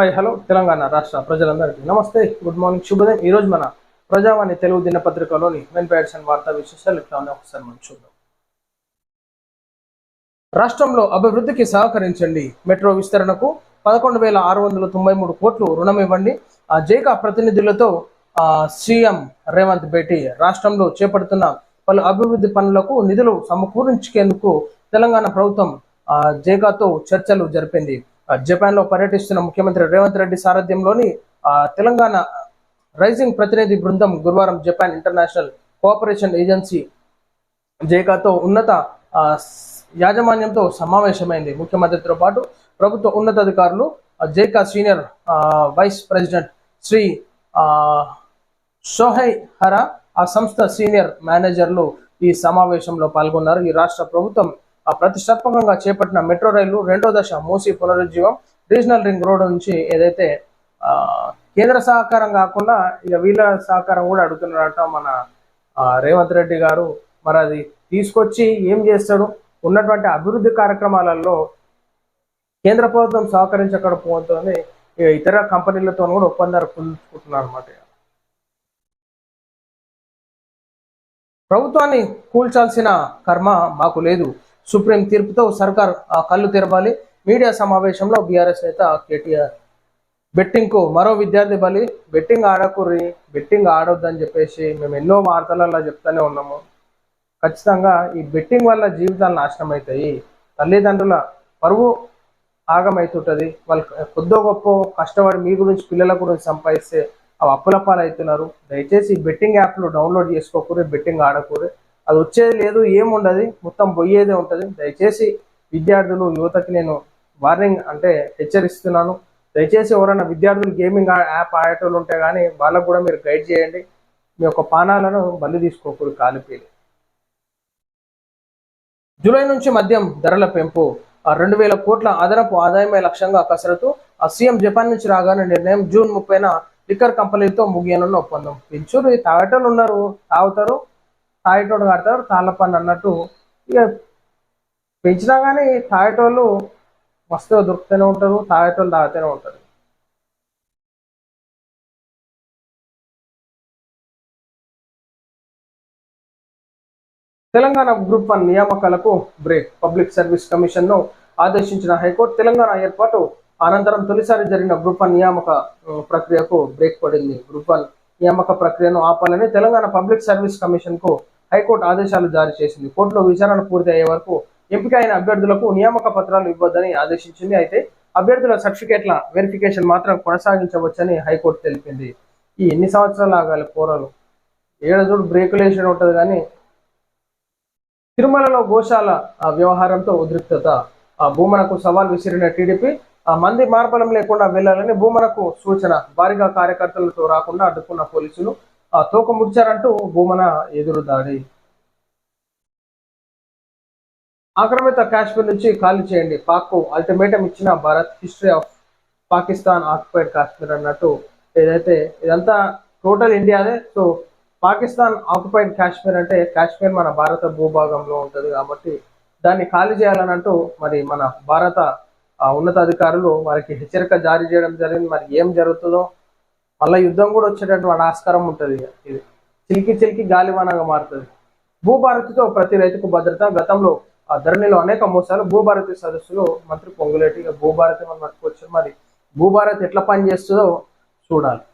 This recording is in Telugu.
హాయ్ హలో తెలంగాణ రాష్ట్ర ప్రజలందరికీ నమస్తే గుడ్ మార్నింగ్ శుభోదయం. ఈరోజు మన ప్రజావాణి తెలుగు దినపత్రికలోని మెయిన్ వార్తా విశేషాలు ఇట్లా ఒకసారి మనం చూద్దాం. రాష్ట్రంలో అభివృద్ధికి సహకరించండి. మెట్రో విస్తరణకు పదకొండు వేల ఆరు వందల తొంభై మూడు కోట్లు రుణం ఇవ్వండి ఆ జైకా ప్రతినిధులతో సీఎం రేవంత్ భేటీ రాష్ట్రంలో చేపడుతున్న పలు అభివృద్ధి పనులకు నిధులు సమకూర్చుకేందుకు తెలంగాణ ప్రభుత్వం జేకాతో చర్చలు జరిపింది. జపాన్లో పర్యటిస్తున్న ముఖ్యమంత్రి రేవంత్ రెడ్డి సారథ్యంలోని ఆ, తెలంగాణ రైజింగ్ ప్రతినిధి బృందం గురువారం జపాన్ ఇంటర్నేషనల్ కోఆపరేషన్ ఏజెన్సీ జేకాతో ఉన్నత యాజమాన్యంతో సమావేశమైంది. ముఖ్యమంత్రితో పాటు ప్రభుత్వ ఉన్నతాధికారులు JICA JICA senior vice president Shri Sohei Shohei Hara ఆ సంస్థ సీనియర్ మేనేజర్లు ఈ సమావేశంలో పాల్గొన్నారు. ఈ రాష్ట్ర ప్రభుత్వం ప్రతిష్టాత్మకంగా చేపట్టిన మెట్రో రైలు రెండో దశ మూసి పునరుజ్జీవం. రీజనల్ రింగ్ రోడ్ నుంచి ఏదైతే కేంద్ర సహకారం కాకుండా ఇక వీళ్ళ సహకారం కూడా అడుగుతున్నారట మన రేవంత్ రెడ్డి గారు. మరి అది తీసుకొచ్చి ఏం చేస్తాడు? ఉన్నటువంటి అభివృద్ధి కార్యక్రమాలలో కేంద్ర ప్రభుత్వం సహకరించకపోతుంది ఇక ఇతర కంపెనీలతో కూడా ఒప్పందాలు కుదుర్చుకుంటున్నారు అనమాట ప్రభుత్వాన్ని కూల్చాల్సిన కర్మ మాకు లేదు. సుప్రీం తీర్పుతో సర్కార్ ఆ, కళ్ళు తెరవాలి మీడియా సమావేశంలో బీఆర్ఎస్ నేత కేటీఆర్. బెట్టింగ్కు మరో విద్యార్థి బలి. బెట్టింగ్ ఆడకుర్రి బెట్టింగ్ ఆడొద్దని చెప్పేసి మేము ఎన్నో వార్తలలో చెప్తానే ఉన్నాము. ఖచ్చితంగా ఈ బెట్టింగ్ వల్ల జీవితాలు నాశనం అవుతాయి తల్లిదండ్రుల పరువు ఆగమవుతుంటుంది వాళ్ళు కొద్దో గొప్ప కష్టపడి మీ గురించి పిల్లల గురించి సంపాదిస్తే అవి అప్పుల పాలవుతున్నారు. దయచేసి బెట్టింగ్ యాప్లు డౌన్లోడ్ చేసుకోకూరే బెట్టింగ్ ఆడకూరే. అది వచ్చేది లేదు ఏముండదు మొత్తం పోయేదే ఉంటుంది. దయచేసి విద్యార్థులు యువతకి నేను వార్నింగ్ అంటే హెచ్చరిస్తున్నాను. దయచేసి ఎవరైనా విద్యార్థులు గేమింగ్ యాప్ ఆడేటోళ్ళు ఉంటే కానీ వాళ్ళకు కూడా మీరు గైడ్ చేయండి. మీ యొక్క పానాలను బలి తీసుకోకూడదు కాలిపీలి జూలై నుంచి మద్యం ధరల పెంపు. ఆ రెండు వేల కోట్ల అదనపు ఆదాయమే లక్ష్యంగా కసరత్తు. ఆ సీఎం జపాన్ నుంచి రాగానే నిర్ణయం జూన్ ముప్పైన లిక్కర్ కంపెనీలతో ముగియనున్న ఒప్పందం. పెంచురు తాగేటోళ్ళు ఉన్నారు తాగుతారు. తాగేటోడు కడతారు తాళ్ళ అన్నట్టు. ఇక పెంచినా కానీ తాగేటోళ్ళు మస్తుగా దొరుకుతూనే ఉంటారు తాగేటోళ్ళు తాగుతూనే ఉంటారు. తెలంగాణ గ్రూప్ వన్ నియామకాలకు బ్రేక్. పబ్లిక్ సర్వీస్ కమిషన్ను ఆదేశించిన హైకోర్టు తెలంగాణ ఏర్పాటు అనంతరం తొలిసారి జరిగిన గ్రూప్ వన్ నియామక ప్రక్రియకు బ్రేక్ పడింది. గ్రూప్ వన్ నియామక ప్రక్రియను ఆపాలని తెలంగాణ పబ్లిక్ సర్వీస్ కమిషన్కు హైకోర్టు ఆదేశాలు జారీ చేసింది. కోర్టులో విచారణ పూర్తి అయ్యే వరకు ఎంపిక అయిన అభ్యర్థులకు నియామక పత్రాలు ఇవ్వద్దని ఆదేశించింది. అయితే అభ్యర్థుల సర్టిఫికేట్ల వెరిఫికేషన్ మాత్రం కొనసాగించవచ్చని హైకోర్టు తెలిపింది. ఈ ఎన్ని సంవత్సరాలు ఆగాలి పోరాలు? ఏడాది బ్రేకులు ఉంటుంది కానీ తిరుమలలో గోశాల ఆ, వ్యవహారంతో ఉద్రిక్తత. ఆ భూమనకు సవాల్ విసిరిన టీడీపీ ఆ మంది మార్బలం లేకుండా వెళ్ళాలని భూమనకు సూచన. భారీగా కార్యకర్తలతో రాకుండా అడ్డుకున్న పోలీసులు ఆ తోక ముడిచారంటూ భూమన ఎదురు దాడి. ఆక్రమిత కాశ్మీర్ నుంచి ఖాళీ చేయండి. పాక్ అల్టిమేటం ఇచ్చిన Bharat history of Pakistan occupied Kashmir అన్నట్టు ఏదైతే ఇదంతా టోటల్ ఇండియాదే. సో పాకిస్తాన్ ఆక్యుపైడ్ కాశ్మీర్ అంటే కాశ్మీర్ మన భారత భూభాగంలో ఉంటుంది కాబట్టి దాన్ని ఖాళీ చేయాలనంటూ మరి మన భారత ఉన్నతాధికారులు వారికి హెచ్చరిక జారీ చేయడం జరిగింది. మరి ఏం జరుగుతుందో మళ్ళీ యుద్ధం కూడా వచ్చేటటువంటి ఆస్కారం ఉంటుంది ఇది చిలికి చిలికి గాలివానంగా మారుతుంది. భూభారతితో ప్రతి రైతుకు భద్రత గతంలో ఆ ధరణిలో అనేక మోసాలు భూభారతి సదస్సులో మంత్రి పొంగులేటి భూభారతి మనం పట్టుకొచ్చారు మరి భూభారత్ ఎట్లా పనిచేస్తుందో చూడాలి.